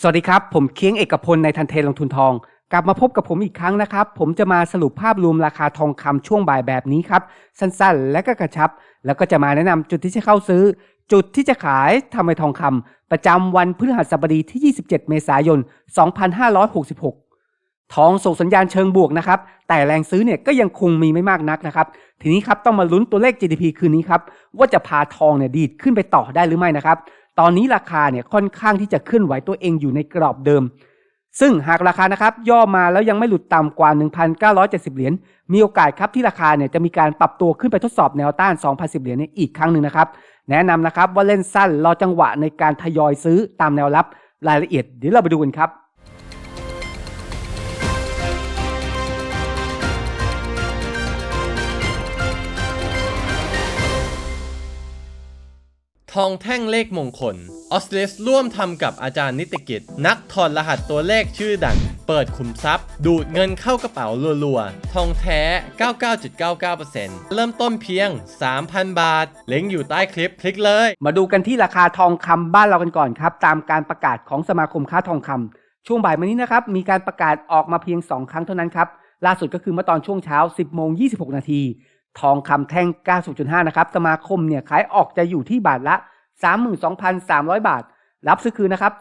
สวัสดีครับ ผมเคียงเอกพลในทันเทลงทุนทอง กลับมาพบกับผมอีกครั้งนะครับ ผมจะมาสรุปภาพรวมราคาทองคำช่วงบ่ายแบบนี้ครับ สั้นๆ และก็กระชับ แล้วก็จะมาแนะนำจุดที่จะเข้าซื้อ จุดที่จะขายทำไมทองคำประจำวันพฤหัสบดีที่ 27 เมษายน 2566 ทองส่งสัญญาณเชิงบวกนะครับ แต่แรงซื้อเนี่ยก็ยังคงมีไม่มากนักนะครับ ทีนี้ครับต้องมาลุ้นตัวเลข GDP คืนนี้ครับว่าจะพาทองเนี่ยดีดขึ้นไปต่อได้หรือไม่นะครับ ตอนนี้ราคาเนี่ยค่อนข้างที่จะเคลื่อนไหวตัวเองอยู่ในกรอบเดิม ซึ่งหากราคานะครับย่อมาแล้วยังไม่หลุดต่ำกว่า 1,970 เหรียญ มีโอกาสครับที่ราคาเนี่ยจะมีการปรับตัวขึ้นไปทดสอบแนวต้าน 2,010 เหรียญเนี่ยอีกครั้งหนึ่งนะครับ แนะนำนะครับว่าเล่นสั้นรอจังหวะในการทยอยซื้อตามแนวรับรายละเอียดเดี๋ยวเราไปดูกันครับ ทองแท่งเลขมงคล ออสเลสร่วมทำกับอาจารย์นิติกิจ นักถอดรหัสตัวเลขชื่อดัง เปิดขุมทรัพย์ ดูดเงินเข้ากระเป๋ารัวๆ ทองแท้ 99.99%เริ่มต้นเพียง 3,000 บาท เล็งก์อยู่ใต้คลิปคลิกเลย มาดูกันที่ราคาทองคำบ้านเรากันก่อนครับ ตามการประกาศของสมาคมค้าทองคำช่วงบ่ายวันนี้นะครับ มีการประกาศออกมาเพียง 2 ครั้งเท่านั้นครับ ล่าสุดก็คือเมื่อตอนช่วงเช้า 10 โมง 26 นาที ทองคำแท่ง 90.5 นะครับ สมาคมเนี่ยขายออกจะอยู่ที่บาทละ 32,300 บาท รับซื้อคืนนะครับ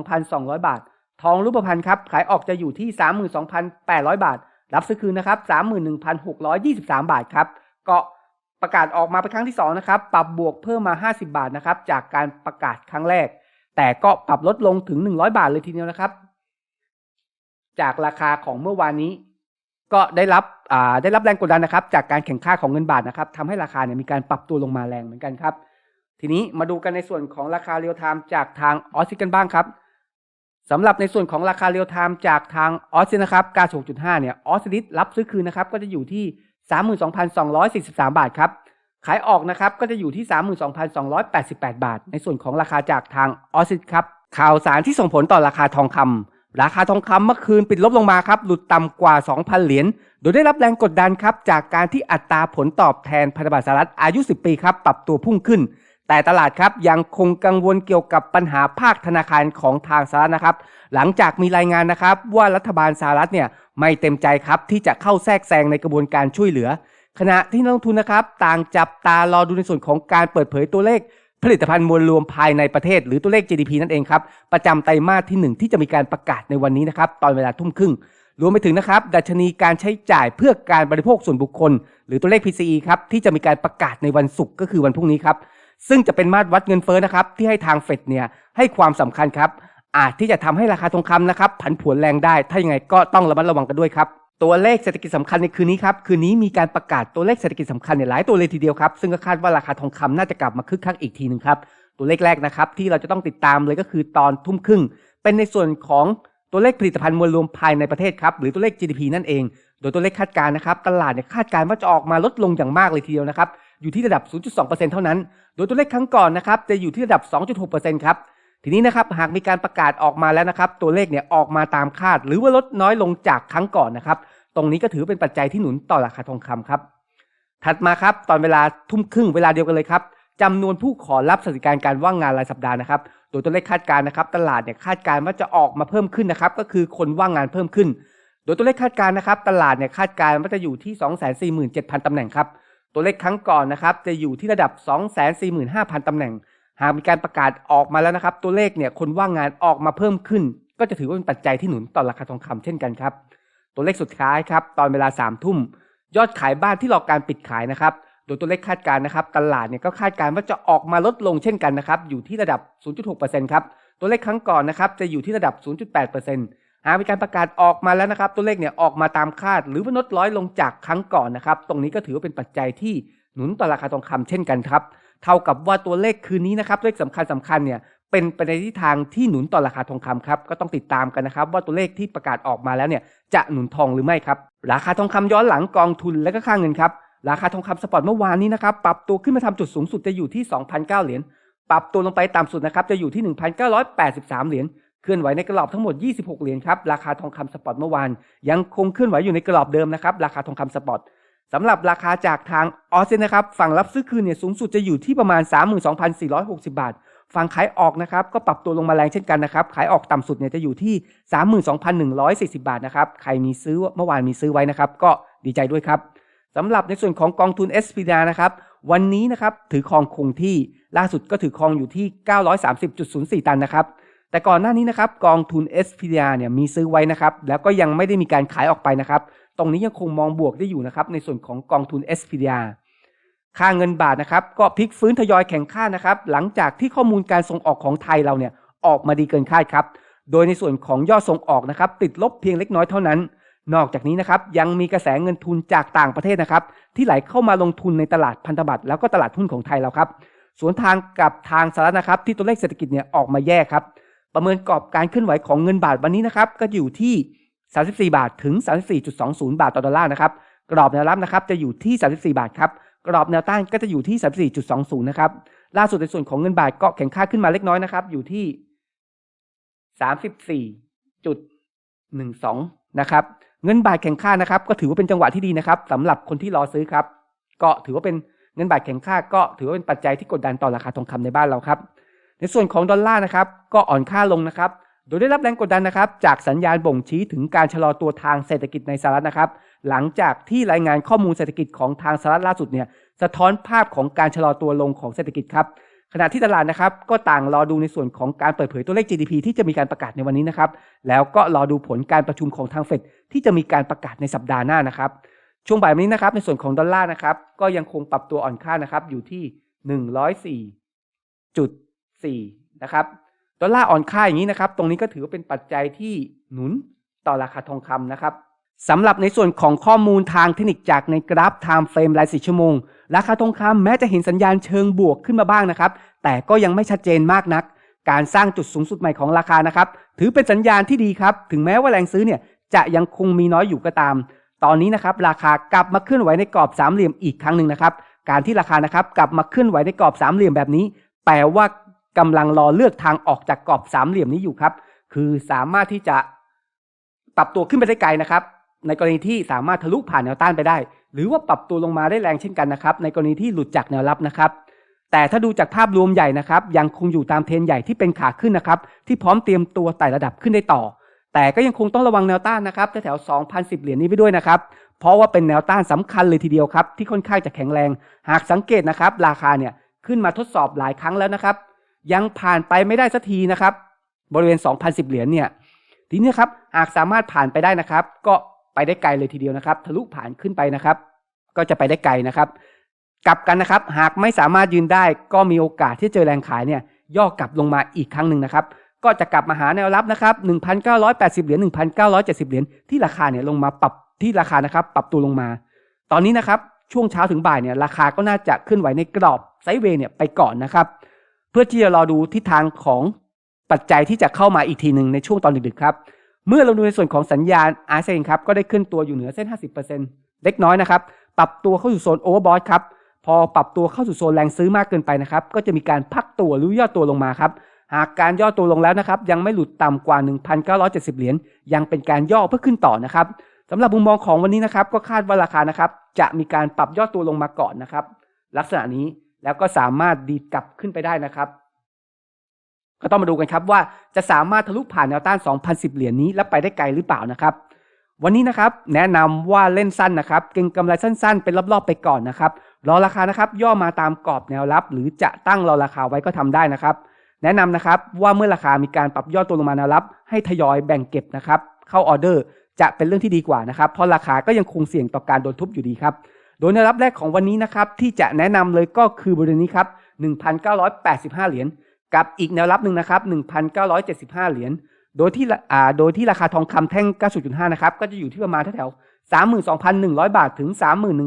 32,200 บาท ทองรูปพรรณครับ ขายออกจะอยู่ที่ 32,800 บาท รับซื้อคืนนะครับ 31,623 บาทครับ ก็ประกาศออกมาเป็นครั้งที่2นะครับ ปรับบวกเพิ่มมา 50 บาทนะครับ จากการประกาศครั้งแรก แต่ก็ปรับลดลงถึง 100 บาทเลยทีเดียวนะครับ จากราคาของเมื่อวานนี้ ก็ได้รับได้รับแรงกดดันนะครับ จากการแข่งค่าของเงินบาทนะครับทำให้ราคาเนี่ยมีการปรับตัวลงมาแรงเหมือนกันครับ ทีนี้มาดูกันในส่วนของราคาเรียลไทม์จากทางออสซิกันบ้างครับสำหรับในส่วนของราคาเรียลไทม์จากทางออสซินะครับ96.5เนี่ยออสซิลิสรับซื้อคืนนะครับ ก็จะอยู่ที่32,243บาทครับขายออกนะครับก็จะอยู่ที่ 32,288 บาท ในส่วนของราคาจากทางออสซิครับข่าวสารที่ส่งผลต่อราคาทองคำ ราคาทองคำเมื่อคืนปิดลบลงมาครับ หลุดต่ำกว่า 2,000 เหรียญ โดยได้รับแรงกดดันครับ จากการที่อัตราผลตอบแทนพันธบัตรสหรัฐอายุ 10 ปีครับ ปรับตัวพุ่งขึ้น แต่ตลาดครับยังคงกังวลเกี่ยวกับปัญหาภาคธนาคารของทางสหรัฐนะครับ หลังจากมีรายงานนะครับ ว่ารัฐบาลสหรัฐเนี่ยไม่เต็มใจครับที่จะเข้าแทรกแซงในกระบวนการช่วยเหลือ ขณะที่นักลงทุนนะครับ ต่างจับตารอดูในส่วนของการเปิดเผยตัวเลข ผลิตภัณฑ์มวลรวมภายในประเทศ หรือตัวเลข GDP นั่นเองครับ ประจำไตรมาสที่ 1 ที่จะมีการประกาศในวันนี้นะครับตอนเวลาทุ่มครึ่งรวมไปถึงนะครับ ดัชนีการใช้จ่ายเพื่อการบริโภคส่วนบุคคล หรือตัวเลข PCE ครับที่จะมีการประกาศในวันศุกร์ก็คือวันพรุ่งนี้ครับซึ่งจะเป็นมาตรวัดเงินเฟ้อนะครับที่ให้ทางเฟดเนี่ยให้ความสำคัญครับอาจที่จะทำให้ราคาทองคำนะครับผันผวนแรงได้ ถ้ายังไงก็ต้องระมัดระวังกันด้วยครับ ตัวเลขเศรษฐกิจสำคัญในคืนนี้ครับ คืนนี้มีการประกาศตัวเลขเศรษฐกิจสำคัญเนี่ยหลายตัวเลยทีเดียวครับ ซึ่งก็คาดว่าราคาทองคำน่าจะกลับมาคึกคักอีกทีหนึ่งครับ ตัวเลขแรกนะครับที่เราจะต้องติดตามเลยก็คือตอนทุ่มครึ่ง เป็นในส่วนของตัวเลขผลิตภัณฑ์มวลรวมภายในประเทศครับ หรือตัวเลข GDP นั่นเอง โดยตัวเลขคาดการณ์นะครับ ตลาดเนี่ยคาดการณ์ว่าจะออกมาลดลงอย่างมากเลยทีเดียวนะครับ อยู่ที่ระดับ 0.2%เท่านั้น โดยตัวเลขครั้งก่อนนะครับ จะอยู่ที่ระดับ 2.6%ครับ ทีนี้นะครับ หากมีการประกาศออกมาแล้วนะครับ ตัวเลขเนี่ยออกมาตามคาด หรือว่าลดน้อยลงจากครั้งก่อนนะครับ รงนี้ก็ถือเป็นปัจจัยที่หนุนต่อราคาทองคำครับ ถัดมาครับตอนเวลาทุ่มครึ่งเวลาเดียวกันเลยครับจำนวนผู้ขอรับสวัสดิการการว่างงานรายสัปดาห์นะครับ โดยตัวเลขคาดการณ์นะครับ ตลาดเนี่ยคาดการณ์ว่าจะออกมาเพิ่มขึ้นนะครับ ก็คือคนว่างงานเพิ่มขึ้น โดยตัวเลขคาดการณ์นะครับ ตลาดเนี่ยคาดการณ์ว่าจะอยู่ที่ 247,000 ตำแหน่งครับ ตัวเลขครั้งก่อนนะครับ จะอยู่ที่ระดับ 245,000 ตำแหน่ง หากมีการประกาศออกมาแล้วนะครับ ตัวเลขเนี่ยคนว่างงานออกมาเพิ่มขึ้น ก็จะถือว่าเป็นปัจจัยที่หนุนต่อราคาทองคำเช่นกันครับ ตัวเลขสุดท้ายครับตอนเวลา3ามทุ่มยอดขายบ้านที่รอการปิดขายนะครับ โดยตัวเลขคาดการณ์นะครับ ตลาดเนี่ยก็คาดการณ์ว่าจะออกมาลดลงเช่นกันนะครับ อยู่ที่ระดับ 0.6%ครับ ตัวเลขครั้งก่อนนะครับจะอยู่ที่ระดับ 0.8%หากมีการประกาศออกมาแล้วนะครับ ตัวเลขเนี่ยออกมาตามคาด หรือว่าลดร้อยลงจากครั้งก่อนนะครับ ตรงนี้ก็ถือว่าเป็นปัจจัยที่หนุนต่อราคาทองคำเช่นกันครับ เท่ากับว่าตัวเลขคืนนี้นะครับเลขสำคัญสำคัญเนี่ย เป็นไปในทิศทางที่หนุนต่อราคาทองคำครับก็ต้องติดตามกันนะครับ ว่าตัวเลขที่ประกาศออกมาแล้วเนี่ยจะหนุนทองหรือไม่ครับ ราคาทองคำย้อนหลังกองทุนและก็ค่าเงินครับราคาทองคำสปอร์ตเมื่อวานนี้นะครับปรับตัวขึ้นมาทำจุดสูงสุดจะอยู่ที่ 2,009 เหรียญปรับตัวลงไปต่ำสุดนะครับจะอยู่ที่ 1,983 เหรียญเคลื่อนไหวในกรอบทั้งหมด 26 เหรียญครับราคาทองคำสปอร์ตเมื่อวานยังคงเคลื่อนไหวอยู่ในกรอบเดิมนะครับราคาทองคำสปอร์ตสำหรับราคาจากทางออสเซนนะครับฝั่งรับซื้อคืนเนี่ยสูงสุดจะอยู่ที่ประมาณ 32,460 บาท ฝั่งขายออกนะครับก็ปรับตัวลงมาแรงเช่นกันนะครับ ขายออกต่ำสุดเนี่ยจะอยู่ที่ 32,140 บาทนะครับ ใครมีซื้อเมื่อวานมีซื้อไว้นะครับ ก็ดีใจด้วยครับสำหรับในส่วนของกองทุน s p d นะครับ วันนี้นะครับถือครองคงที่ล่าสุดก็ถือครองอยู่ที่ 930.04 ตันนะครับ แต่ก่อนหน้านี้นะครับกองทุน s p d เนี่ยมีซื้อไว้นะครับ แล้วก็ยังไม่ได้มีการขายออกไปนะครับ ตรงนี้ยังคงมองบวกได้อยู่นะครับในส่วนของกองทุน s p d ค่าเงินบาทนะครับก็พลิกฟื้นทยอยแข็งค่านะครับ หลังจากที่ข้อมูลการส่งออกของไทยเราเนี่ยออกมาดีเกินคาดครับ โดยในส่วนของยอดส่งออกนะครับติดลบเพียงเล็กน้อยเท่านั้น นอกจากนี้นะครับยังมีกระแสเงินทุนจากต่างประเทศนะครับ ที่ไหลเข้ามาลงทุนในตลาดพันธบัตรแล้วก็ตลาดหุ้นของไทยเราครับสวนทางกับทางสหรัฐนะครับที่ตัวเลขเศรษฐกิจเนี่ยออกมาแย่ครับ ประเมินกรอบการเคลื่อนไหวของเงินบาทวันนี้นะครับก็อยู่ที่ 34 บาทถึง 34.20 บาทต่อดอลลาร์นะครับกรอบแนวรับนะครับจะอยู่ที่ 34 บาทครับ กรอบแนวต้านก็จะอยู่ที่ 34.20 นะครับ ล่าสุดในส่วนของเงินบาทก็แข็งค่าขึ้นมาเล็กน้อยนะครับ อยู่ที่ 34.12 นะครับ เงินบาทแข็งค่านะครับ ก็ถือว่าเป็นจังหวะที่ดีนะครับสำหรับคนที่รอซื้อครับ ก็ถือว่าเป็นเงินบาทแข็งค่า ก็ถือว่าเป็นปัจจัยที่กดดันต่อราคาทองคำในบ้านเราครับ ในส่วนของดอลลาร์นะครับ ก็อ่อนค่าลงนะครับ โดยได้รับแรงกดดันนะครับ จากสัญญาณบ่งชี้ถึงการชะลอตัวทางเศรษฐกิจในสหรัฐนะครับ หลังจากที่รายงานข้อมูลเศรษฐกิจของทางสหรัฐล่าสุดเนี่ยสะท้อนภาพของการชะลอตัวลงของเศรษฐกิจครับขณะที่ตลาดนะครับก็ต่างรอดูในส่วนของการเปิดเผยตัวเลข GDP ที่จะมีการประกาศในวันนี้นะครับแล้วก็รอดูผลการประชุมของทางเฟดที่จะมีการประกาศในสัปดาห์หน้านะครับช่วงบ่ายวันนี้นะครับในส่วนของดอลลาร์นะครับก็ยังคงปรับตัวอ่อนค่านะครับอยู่ที่ 104.4นะครับดอลลาร์อ่อนค่าอย่างนี้นะครับตรงนี้ก็ถือว่าเป็นปัจจัยที่หนุนต่อราคาทองคำนะครับ สำหรับในส่วนของข้อมูลทางเทคนิคจากในกราฟ Time Frame ราย4ชั่วโมง ราคาทองคำแม้จะเห็นสัญญาณเชิงบวกขึ้นมาบ้างนะครับ แต่ก็ยังไม่ชัดเจนมากนัก การสร้างจุดสูงสุดใหม่ของราคานะครับ ถือเป็นสัญญาณที่ดีครับ ถึงแม้ว่าแรงซื้อเนี่ยจะยังคงมีน้อยอยู่ก็ตาม ตอนนี้นะครับราคากลับมาเคลื่อนไหวในกรอบสามเหลี่ยมอีกครั้งหนึ่งนะครับ การที่ราคานะครับกลับมาเคลื่อนไหวในกรอบสามเหลี่ยมแบบนี้ แปลว่ากำลังรอเลือกทางออกจากกรอบสามเหลี่ยมนี้อยู่ครับ คือสามารถที่จะปรับตัวขึ้นไปได้ไกลนะครับ ในกรณีที่สามารถทะลุผ่านแนวต้านไปได้ หรือว่าปรับตัวลงมาได้แรงเช่นกันนะครับ ในกรณีที่หลุดจากแนวรับนะครับ แต่ถ้าดูจากภาพรวมใหญ่นะครับ ยังคงอยู่ตามเทรนใหญ่ที่เป็นขาขึ้นนะครับ ที่พร้อมเตรียมตัวไต่ระดับขึ้นได้ต่อ แต่ก็ยังคงต้องระวังแนวต้านนะครับแถวๆ2,010 เหรียญนี้ไปด้วยนะครับ เพราะว่าเป็นแนวต้านสำคัญเลยทีเดียวครับ ที่ค่อนข้างจะแข็งแรง หากสังเกตนะครับ ราคาเนี่ยขึ้นมาทดสอบหลายครั้งแล้วนะครับ ยังผ่านไปไม่ได้สักทีนะครับ บริเวณ2,010 เหรียญเนี่ยทีนี้ครับหากสามารถผ่านไปได้นะครับ ก็ ไปได้ไกลเลยทีเดียวนะครับ ทะลุผ่านขึ้นไปนะครับ ก็จะไปได้ไกลนะครับ กลับกันนะครับ หากไม่สามารถยืนได้ ก็มีโอกาสที่เจอแรงขายเนี่ย ย่อกลับลงมาอีกครั้งหนึ่งนะครับ ก็จะกลับมาหาแนวรับนะครับ 1,980 เหรียญ 1,970 เหรียญที่ราคาเนี่ยลงมาปรับที่ราคานะครับ ปรับตัวลงมา ตอนนี้นะครับช่วงเช้าถึงบ่ายเนี่ยราคาก็น่าจะขึ้นไหวในกรอบไซด์เวย์เนี่ยไปก่อนนะครับ เพื่อที่จะรอดูทิศทางของปัจจัยที่จะเข้ามาอีกทีหนึ่งในช่วงตอนดึกๆครับ เมื่อเราดูในส่วนของสัญญาณ r s ครับก็ได้ขึ้นตัวอยู่เหนือเส้น 50%เล็กน้อยนะครับ ปรับตัวเข้าสู่โซนโอเวอร์บอทครับ พอปรับตัวเข้าสู่โซนแรงซื้อมากเกินไปนะครับ ก็จะมีการพักตัวหรือย่อตัวลงมาครับ หากการย่อตัวลงแล้วนะครับ ยังไม่หลุดต่ำกว่า 1,970 เหรียญ ยังเป็นการย่อเพื่อขึ้นต่อนะครับสำหรับมุมมองของวันนี้นะครับ ก็คาดว่าราคานะครับ จะมีการปรับย่อตัวลงมาก่อนนะครับ ลักษณะนี้แล้วก็สามารถดีดกลับขึ้นไปได้นะครับ ก็ต้องมาดูกันครับว่าจะสามารถทะลุผ่านแนวต้าน 2,010 เหรียญนี้และไปได้ไกลหรือเปล่านะครับ วันนี้นะครับแนะนำว่าเล่นสั้นนะครับ เก็งกำไรสั้นๆ เป็นรอบๆไปก่อนนะครับ รอราคานะครับ ย่อมาตามกรอบแนวรับ หรือจะตั้งรอราคาไว้ก็ทำได้นะครับ แนะนำนะครับว่าเมื่อราคามีการปรับย่อตัวลงมาแนวรับ ให้ทยอยแบ่งเก็บนะครับเข้าออเดอร์จะเป็นเรื่องที่ดีกว่านะครับเพราะราคาก็ยังคงเสี่ยงต่อการโดนทุบอยู่ดีครับโดยแนวรับแรกของวันนี้นะครับที่จะแนะนำเลยก็คือบริเวณนี้ครับ 1,985 เหรียญ กับอีกแนวรับหนึ่งนะครับ 1,975 เหรียญ โดยที่อ่าโดยที่ราคาทองคำแท่ง 90.5 นะครับ ก็จะอยู่ที่ประมาณแถวๆ32,100 บาทถึง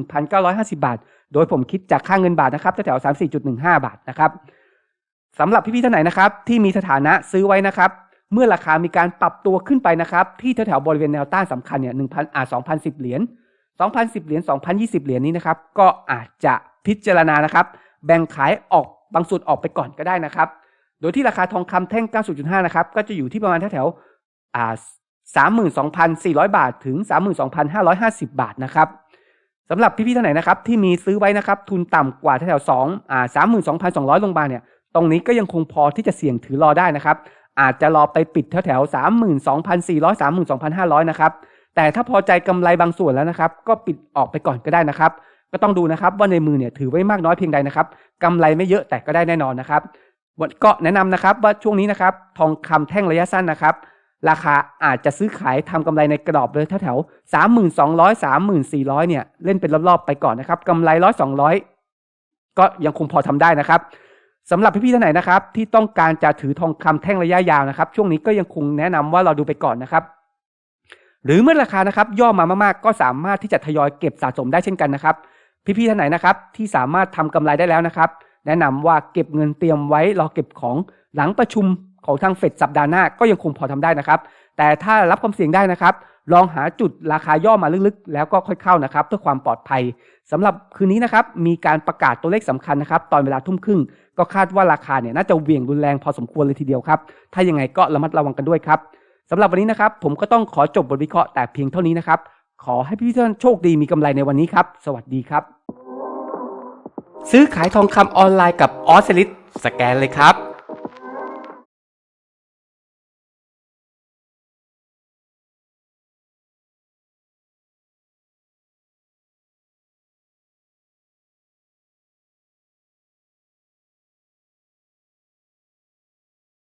31,950 บาท โดยผมคิดจากค่าเงินบาทนะครับแถวๆ34.15 บาทนะครับสำหรับพี่ๆท่านไหนนะครับ ที่มีสถานะซื้อไว้นะครับ เมื่อราคามีการปรับตัวขึ้นไปนะครับ ที่แถวๆบริเวณแนวต้านสำคัญเนี่ย1,000อ่า2,010 เหรียญ2,010 เหรียญ2,020 เหรียญนี้นะครับ ก็อาจจะพิจารณานะครับ แบ่งขายออกบางส่วนออกไปก่อนก็ได้นะครับ โดยที่ราคาทองคำแท่ง 90.5 นะครับ ก็จะอยู่ที่ประมาณแถวๆอ่า32,400 บาทถึง 32,550 บาทนะครับสำหรับพี่ๆท่านไหนนะครับที่มีซื้อไว้นะครับทุนต่ำกว่าแถวๆ2อ่า32,200 ลงมาเนี่ยตรงนี้ก็ยังคงพอที่จะเสี่ยงถือรอได้นะครับ อาจจะรอไปปิดแถวแถว32,400 32,500 นะครับ แต่ถ้าพอใจกำไรบางส่วนแล้วนะครับ ก็ปิดออกไปก่อนก็ได้นะครับ ก็ต้องดูนะครับว่าในมือเนี่ยถือไว้มากน้อยเพียงใดนะครับกำไรไม่เยอะแต่ก็ได้แน่นอนนะครับ วันก็แนะนำนะครับว่าช่วงนี้นะครับ ทองคำแท่งระยะสั้นนะครับ ราคาอาจจะซื้อขายทำกำไรในกรอบเลยแถวๆสามหมื่นสองร้อยสามหมื่นสี่ร้อยเนี่ยเล่นเป็นรอบๆไปก่อนนะครับกำไรร้อยสองร้อยก็ยังคงพอทำได้นะครับสำหรับพี่ๆท่านไหนนะครับที่ต้องการจะถือทองคำแท่งระยะยาวนะครับ ช่วงนี้ก็ยังคงแนะนำว่าเราดูไปก่อนนะครับ หรือเมื่อราคานะครับ ย่อมามากๆ ก็สามารถที่จะทยอยเก็บสะสมได้เช่นกันนะครับ พี่ๆท่านไหนนะครับ ที่สามารถทำกำไรได้แล้วนะครับ แนะนำว่าเก็บเงินเตรียมไว้รอเก็บของหลังประชุมของทางเฟดสัปดาห์หน้าก็ยังคงพอทำได้นะครับ แต่ถ้ารับความเสี่ยงได้นะครับ ลองหาจุดราคาย่อมาลึกๆ แล้วก็ค่อยเข้านะครับเพื่อความปลอดภัยสำหรับคืนนี้นะครับมีการประกาศตัวเลขสำคัญนะครับตอนเวลาทุ่มครึ่ง ก็คาดว่าราคาเนี่ยน่าจะเหวี่ยงรุนแรงพอสมควรเลยทีเดียวครับ ถ้ายังไงก็ระมัดระวังกันด้วยครับสำหรับวันนี้นะครับผมก็ต้องขอจบบทวิเคราะห์แต่เพียงเท่านี้นะครับขอให้พี่ท่านโชคดีมีกำไรในวันนี้ครับ สวัสดีครับ ซื้อขายทองคำออนไลน์กับออสเซลิสสแกนเลยครับ